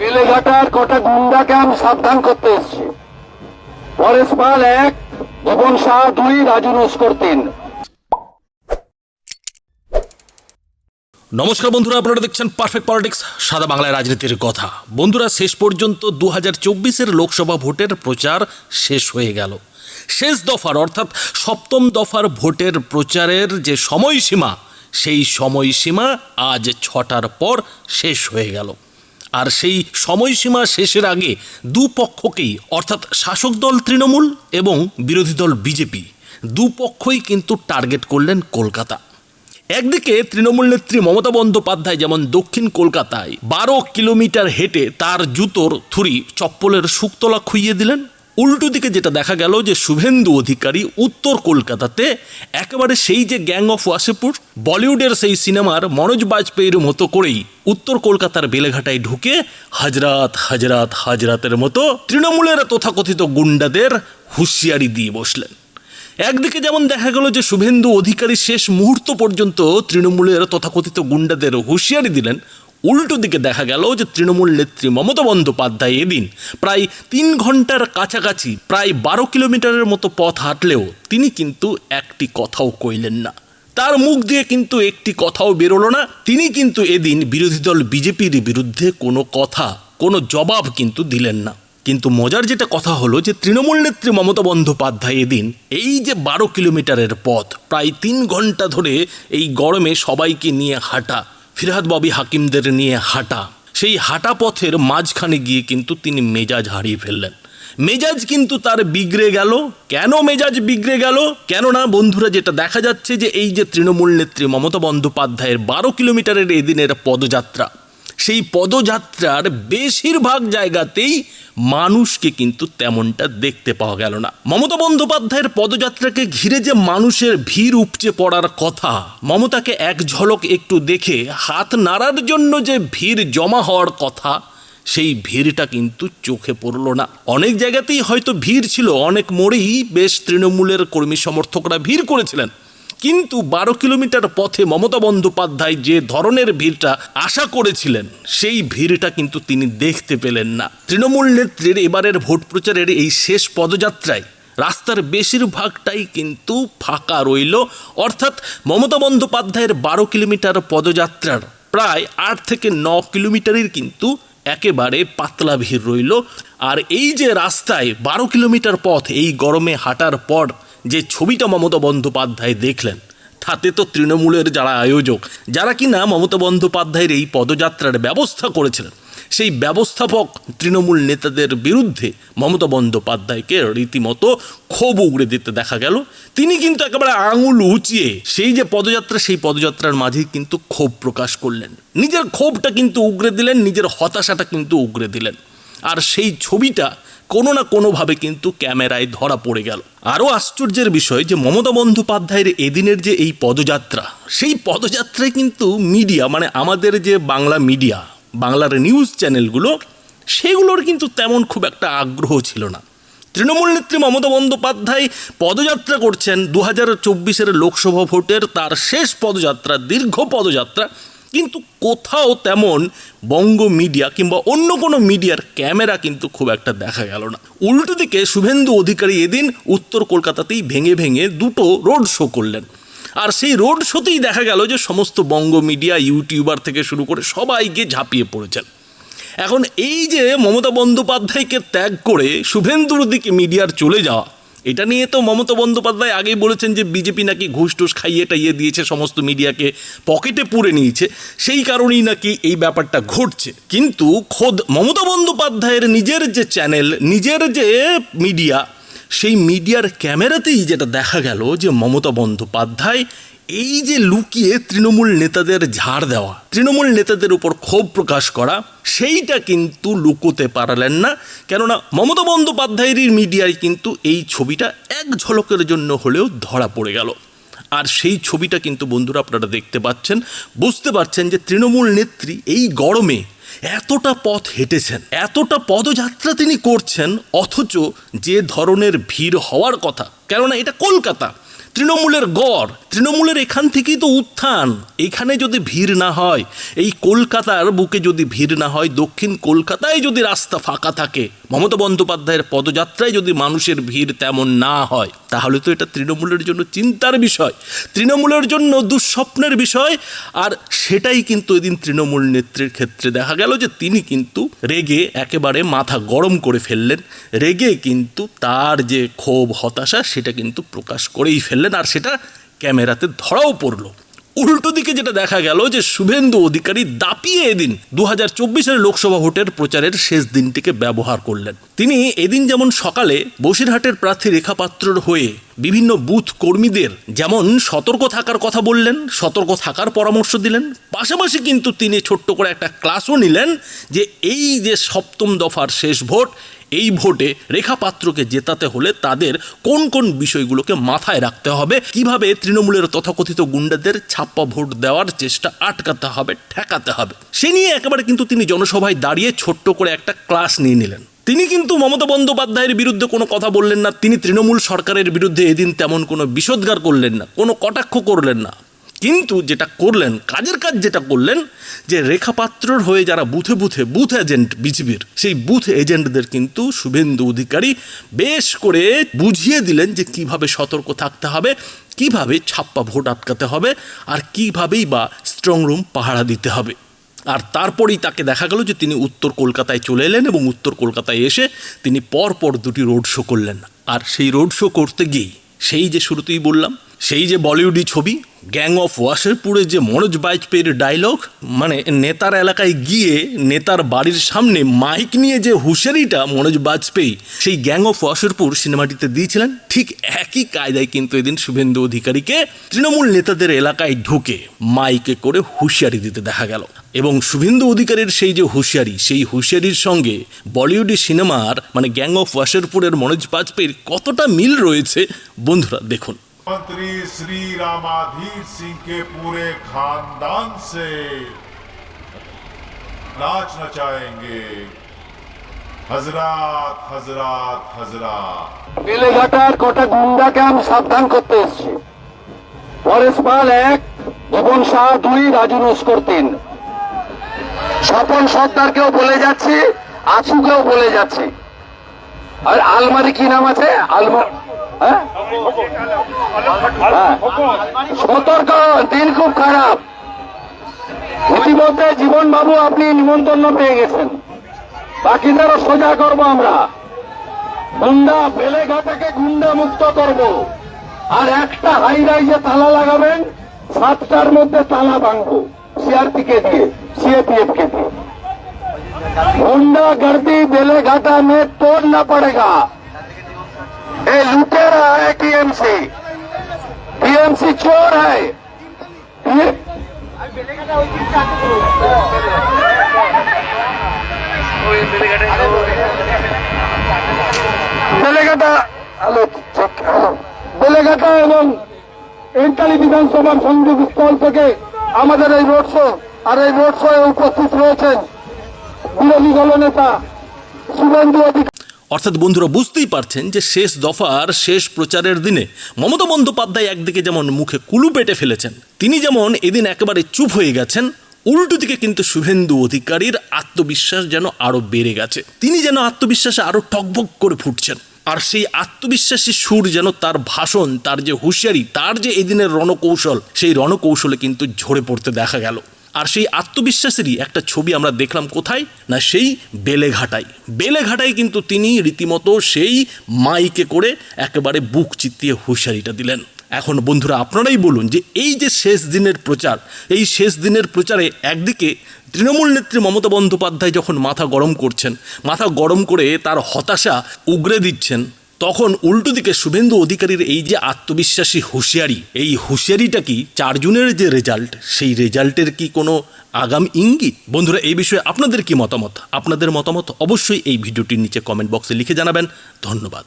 বেলেঘাটার কটা গুন্ডাকে আমি সাবধান করতে এসছি। পরেশ পাল এক, ভুবন শাহ দুই, রাজু নস্কর তিন নমস্কার বন্ধুরা, আপনারা দেখছেন পারফেক্ট পলিটিক্স সাদা বাংলায় রাজনীতির কথা। বন্ধুরা, শেষ পর্যন্ত দু হাজার লোকসভা ভোটের প্রচার শেষ হয়ে গেল। শেষ দফার, অর্থাৎ সপ্তম দফার ভোটের প্রচারের যে সময়সীমা, সেই সময়সীমা আজ ছটার পর শেষ হয়ে গেল। আর সেই সময়সীমা শেষের আগে দুপক্ষকেই অর্থাৎ শাসক দল তৃণমূল এবং বিরোধী দল বিজেপি দুপক্ষই কিন্তু টার্গেট করলেন কলকাতা। একদিকে তৃণমূল নেত্রী মমতা বন্দ্যোপাধ্যায় যেমন দক্ষিণ কলকাতায় বারো কিলোমিটার হেঁটে তার জুতোর থুরি চপ্পলের শুকতলা খুইয়ে দিলেন, উল্টো দিকে যেটা দেখা গেল যে শুভেন্দু অধিকারী উত্তর কলকাতাতে একেবারে সেই যে গ্যাং অফ ওয়াসেপুর বলিউডের সেই সিনেমার মনোজ বাজপেয়ীর মতো করেই উত্তর কলকাতার বেলেঘাটায় ঢুকে হাজরাত হাজরাত, হাজরাতের মতো তৃণমূলের তথাকথিত গুন্ডাদের হুঁশিয়ারি দিয়ে বসলেন। একদিকে যেমন দেখা গেল যে শুভেন্দু অধিকারী শেষ মুহূর্ত পর্যন্ত তৃণমূলের তথাকথিত গুন্ডাদের হুঁশিয়ারি দিলেন, উল্টো দিকে দেখা গেল যে তৃণমূল নেত্রী মমতা বন্দ্যোপাধ্যায় এদিন প্রায় তিন ঘণ্টার কাছাকাছি, প্রায় বারো কিলোমিটারের মতো পথ হাঁটলেও তিনি কিন্তু একটি কথাও কইলেন না। তার মুখ দিয়ে কিন্তু একটি কথাও বেরোলো না। তিনি কিন্তু এদিন বিরোধী দল বিজেপির বিরুদ্ধে কোনো কথা, কোনো জবাব কিন্তু দিলেন না। কিন্তু মজার যেটা কথা হলো যে তৃণমূল নেত্রী মমতা বন্দ্যোপাধ্যায় এদিন এই যে বারো কিলোমিটারের পথ, প্রায় তিন ঘণ্টা ধরে এই গরমে সবাইকে নিয়ে হাঁটা, ফিরহাদ ববি হাকিমদের নিয়ে হাঁটা, সেই হাঁটা পথের মাঝখানে গিয়ে কিন্তু তিনি মেজাজ হারিয়ে ফেললেন। মেজাজ কিন্তু তার বিগড়ে গেল। কেন মেজাজ বিগড়ে গেল? কেননা বন্ধুরা যেটা দেখা যাচ্ছে যে এই যে তৃণমূল নেত্রী মমতা বন্দ্যোপাধ্যায়ের বারো কিলোমিটারের এদিনের পদযাত্রা সেই পদযাত্রার বেশিরভাগ জায়গাতেই মানুষকে কিন্তু তেমনটা দেখতে পাওয়া গেল না। মমতা বন্দ্যোপাধ্যায়ের পদযাত্রাকে ঘিরে যে মানুষের ভিড় উপচে পড়ার কথা, মমতাকে এক ঝলক একটু দেখে হাত নাড়ার জন্য যে ভিড় জমা হওয়ার কথা, সেই ভিড়টা কিন্তু চোখে পড়ল না। অনেক জায়গাতেই হয়তো ভিড় ছিল, অনেক মোড়েই বেশ তৃণমূলের কর্মী সমর্থকরা ভিড় করেছিলেন। কিন্তু বারো কিলোমিটার পথে মমতা বন্দ্যোপাধ্যায় যে ধরনের ভিড়টা আশা করেছিলেন, সেই ভিড়টা কিন্তু তিনি দেখতে পেলেন না। তৃণমূল নেত্রীর এবারের ভোট প্রচারের এই শেষ পদযাত্রায় রাস্তার বেশিরভাগটাই কিন্তু ফাঁকা রইল। অর্থাৎ মমতা বন্দ্যোপাধ্যায়ের বারো কিলোমিটার পদযাত্রার প্রায় আট থেকে ন কিলোমিটারের কিন্তু একেবারে পাতলা ভিড় রইল। আর এই যে রাস্তায় বারো কিলোমিটার পথ এই গরমে হাঁটার পর যে ছবিটা মমতা বন্দ্যোপাধ্যায় দেখলেন, তাতে তো তৃণমূলের যারা আয়োজক, যারা কিনা মমতা বন্দ্যোপাধ্যায়ের এই পদযাত্রার ব্যবস্থা করেছিলেন, সেই ব্যবস্থাপক তৃণমূল নেতাদের বিরুদ্ধে মমতা বন্দ্যোপাধ্যায়কে রীতিমতো ক্ষোভ উগড়ে দিতে দেখা গেল। তিনি কিন্তু একেবারে আঙুল উঁচিয়ে সেই যে পদযাত্রা, সেই পদযাত্রার মাঝেই কিন্তু ক্ষোভ প্রকাশ করলেন। নিজের ক্ষোভটা কিন্তু উগড়ে দিলেন, নিজের হতাশাটা কিন্তু উগড়ে দিলেন। আর সেই ছবিটা কোনো না কোনোভাবে কিন্তু ক্যামেরায় ধরা পড়ে গেল। আরও আশ্চর্যের বিষয় যে মমতা বন্দ্যোপাধ্যায়ের এদিনের যে এই পদযাত্রা, সেই পদযাত্রায় কিন্তু মিডিয়া মানে আমাদের যে বাংলা মিডিয়া, বাংলার নিউজ চ্যানেলগুলো, সেগুলোর কিন্তু তেমন খুব একটা আগ্রহ ছিল না। তৃণমূল নেত্রী মমতা বন্দ্যোপাধ্যায় পদযাত্রা করছেন দু হাজার চব্বিশের লোকসভা ভোটের, তার শেষ পদযাত্রা, দীর্ঘ পদযাত্রা কিন্তু কোথাও তেমন বঙ্গ মিডিয়া কিংবা অন্য কোনো মিডিয়ার ক্যামেরা কিন্তু খুব একটা দেখা গেল না। উল্টো দিকে শুভেন্দু অধিকারী এদিন উত্তর কলকাতাতেই ভেঙে ভেঙে দুটো রোড শো করলেন। আর সেই রোড শোতেই দেখা গেল যে সমস্ত বঙ্গ মিডিয়া, ইউটিউবার থেকে শুরু করে সবাইকে ঝাঁপিয়ে পড়েছেন। এখন এই যে মমতা বন্দ্যোপাধ্যায়কে ত্যাগ করে শুভেন্দুর দিকে মিডিয়ার চলে যাওয়া এটা নিয়ে তো মমতা বন্দ্যোপাধ্যায় আগেই বলেছেন যে বিজেপি নাকি ঘুষ টুস খাইয়ে টাইয়ে দিয়েছে, সমস্ত মিডিয়াকে পকেটে পুরে নিয়েছে। সেই কারণেই নাকি এই ব্যাপারটা ঘটছে। কিন্তু খোদ মমতা বন্দ্যোপাধ্যায়ের নিজের যে চ্যানেল, নিজের যে মিডিয়া, সেই মিডিয়ার ক্যামেরাতেই যেটা দেখা গেল যে মমতা বন্দ্যোপাধ্যায় এই যে লুকিয়ে তৃণমূল নেতাদের ঝাড় দেওয়া, তৃণমূল নেতাদের উপর ক্ষোভ প্রকাশ করা, সেইটা কিন্তু লুকোতে পারলেন না। কেননা মমতা বন্দ্যোপাধ্যায়েরই মিডিয়ায় কিন্তু এই ছবিটা এক ঝলকের জন্য হলেও ধরা পড়ে গেল। আর সেই ছবিটা কিন্তু বন্ধুরা আপনারা দেখতে পাচ্ছেন, বুঝতে পারছেন যে তৃণমূল নেত্রী এই গরমে এতটা পথ হেঁটেছেন, এতটা পদযাত্রা তিনি করছেন, অথচ যে ধরনের ভিড় হওয়ার কথা, কেননা এটা কলকাতা তৃণমূলের গড়, তৃণমূলের এখান থেকেই তো উত্থান। এখানে যদি ভিড় না হয়, এই কলকাতার বুকে যদি ভিড় না হয়, দক্ষিণ কলকাতায় যদি রাস্তা ফাঁকা থাকে, মমতা বন্দ্যোপাধ্যায়ের পদযাত্রায় যদি মানুষের ভিড় তেমন না হয়, তাহলে তো এটা তৃণমূলের জন্য চিন্তার বিষয়। তৃণমূলের জন্য দুঃস্বপ্নের বিষয়, আর সেটাই কিন্তু এদিন তৃণমূল নেত্রীর ক্ষেত্রে দেখা গেল যে তিনি কিন্তু রেগে একেবারে মাথা গরম করে ফেললেন। রেগে কিন্তু তার যে ক্ষোভ, হতাশা, সেটা কিন্তু প্রকাশ করেই ফেললেন। আর সেটা ক্যামেরাতে ধরাও পড়ল। উল্টো দিকে যেটা দেখা গেল যে শুভেন্দু অধিকারী দাপিয়ে এদিন দু হাজার চব্বিশের লোকসভা ভোটের প্রচারের শেষ দিনটিকে ব্যবহার করলেন। তিনি এদিন যেমন সকালে বসিরহাটের প্রার্থী রেখাপাত্রর হয়ে বিভিন্ন বুথ কর্মীদের যেমন সতর্ক থাকার কথা বললেন, সতর্ক থাকার পরামর্শ দিলেন, পাশাপাশি কিন্তু তিনি ছোট্ট করে একটা ক্লাসও নিলেন যে এই যে সপ্তম দফার শেষ ভোট এই ভোটে রেখা পাত্রকে জেতাতে হলে তাদের কোন কোন বিষয়গুলোকে মাথায় রাখতে হবে? কীভাবে তৃণমূলের তথাকথিত গুন্ডাদের ছাপ্পা ভোট দেওয়ার চেষ্টা আটকাতে হবে, ঠেকাতে হবে? সে নিয়ে একেবারে কিন্তু তিনি জনসভায় দাঁড়িয়ে ছোট্ট করে একটা ক্লাস নিয়ে নিলেন। তিনি কিন্তু মমতা বন্দ্যোপাধ্যায়ের বিরুদ্ধে কোনো কথা বললেন না, তিনি তৃণমূল সরকারের বিরুদ্ধে এদিন তেমন কোনো বিষোদ্গার করলেন না, কোনো কটাক্ষ করলেন না। কিন্তু যেটা করলেন, কাজের কাজ যেটা করলেন, যে রেখাপাত্রর হয়ে যারা বুথে বুথে, বুথ এজেন্ট বিজেপির সেই বুথ এজেন্টদের কিন্তু শুভেন্দু অধিকারী বেশ করে বুঝিয়ে দিলেন যে কীভাবে সতর্ক থাকতে হবে, কীভাবে ছাপ্পা ভোট আটকাতে হবে, আর কিভাবেই বা স্ট্রং রুম পাহারা দিতে হবে। আর তারপরেই তাকে দেখা গেল যে তিনি উত্তর কলকাতায় চলে এলেন এবং উত্তর কলকাতায় এসে তিনি পরপর দুটি রোড শো করলেন। আর সেই রোড শো করতে গিয়েই, সেই যে শুরুতেই বললাম, সেই যে বলিউডি ছবি গ্যাং অফ ওয়াশারপুরে যে মনোজ বাজপেয়ীর ডায়লগ মানে নেতার এলাকায় গিয়ে নেতার বাড়ির সামনে মাইক নিয়ে যে হুঁশিয়ারিটা মনোজ বাজপেয়ী সেই গ্যাং অফ ওয়াশারপুর সিনেমাটিতে দিয়েছিলেন, ঠিক একই কায়দায় কিন্তু এদিন শুভেন্দু অধিকারীকে তৃণমূল নেতাদের এলাকায় ঢুকে মাইকে করে হুঁশিয়ারি দিতে দেখা গেল। এবং শুভেন্দু অধিকারীর সেই যে হুঁশিয়ারি, সেই হুঁশিয়ারির সঙ্গে বলিউডি সিনেমার মানে গ্যাং অফ ওয়াশারপুরের মনোজ বাজপেয়ীর কতটা মিল রয়েছে, বন্ধুরা দেখুন। मंत्री श्री रामाधीर सिंह के पूरे खानदान से नाच नचाएंगे हजरात हजरात हजरात বেলেঘাটার কটা গুন্ডাকে আমি সাবধান করতে এসেছি পরেশ পাল এক ভুবন শাহ দুই রাজু নস্কর তিন স্বপন সর্দারকেও বলে যাচ্ছি আছুকেও বলে যাচ্ছি আর আলমারি কি নাম আছে আলমারি হ্যাঁ হ্যাঁ। সতর্ক দিন খুব খারাপ ইতিমধ্যে জীবন বাবু আপনি নিমন্ত্রণ পেয়ে গেছেন বাকিদেরও সোজা করবো আমরা গুন্ডা বেলেঘাটাকে গুন্ডা মুক্ত করব আর একটা হাই রাইজে তালা লাগাবেন সাতটার মধ্যে তালা ভাঙবো সিআরপি কে দিয়ে सीएपीएफ के দিয়ে गुंडा गर्दी बेलेघाटा में तोड़ना पड़ेगा ये लुटेरा है टीएमसी टीएमसी चोर है ये Beleghata hello check hello Beleghata এবং এন্টালি বিধানসভার সংযোগ স্থল থেকে আমাদের এই রোড শো আর এই রোড শো উপস্থিত রয়েছেন বিরোধী দলনেতা শুভেন্দু অধিকারী অর্থাৎ বন্ধুরা বুঝতেই পারছেন যে শেষ দফার শেষ প্রচারের দিনে মমতা বন্দ্যোপাধ্যায় একদিকে যেমন মুখে কুলু পেটে ফেলেছেন, তিনি যেমন এদিন একেবারে চুপ হয়ে গেছেন, উল্টো দিকে কিন্তু শুভেন্দু অধিকারীর আত্মবিশ্বাস যেন আরও বেড়ে গেছে। তিনি যেন আত্মবিশ্বাসে আরও টকবক করে ফুটছেন, আর সেই আত্মবিশ্বাসী সুর যেন তার ভাষণ, তার যে হুঁশিয়ারি, তার যে এদিনের রণকৌশল, সেই রণকৌশলে কিন্তু ঝরে পড়তে দেখা গেল। আর সেই আত্মবিশ্বাসেরই একটা ছবি আমরা দেখলাম কোথায়? না, সেই বেলেঘাটায়। বেলেঘাটায় কিন্তু তিনি রীতিমতো সেই মাইকে করে একেবারে বুক চিতিয়ে হুঁশিয়ারিটা দিলেন। এখন বন্ধুরা, আপনারাই বলুন যে এই যে শেষ দিনের প্রচার, এই শেষ দিনের প্রচারে একদিকে তৃণমূল নেত্রী মমতা বন্দ্যোপাধ্যায় যখন মাথা গরম করছেন, মাথা গরম করে তার হতাশা উগরে দিচ্ছেন তখন উল্টো দিকে শুভেন্দু অধিকারীর এই যে আত্মবিশ্বাসী হুঁশিয়ারি, এই হুঁশিয়ারিটা কি চারজনের যে রেজাল্ট, সেই রেজাল্টের কি কোনো আগাম ইঙ্গিত? বন্ধুরা, এই বিষয়ে আপনাদের কি মতামত? আপনাদের মতামত অবশ্যই এই ভিডিওটির নিচে কমেন্ট বক্সে লিখে জানাবেন। ধন্যবাদ।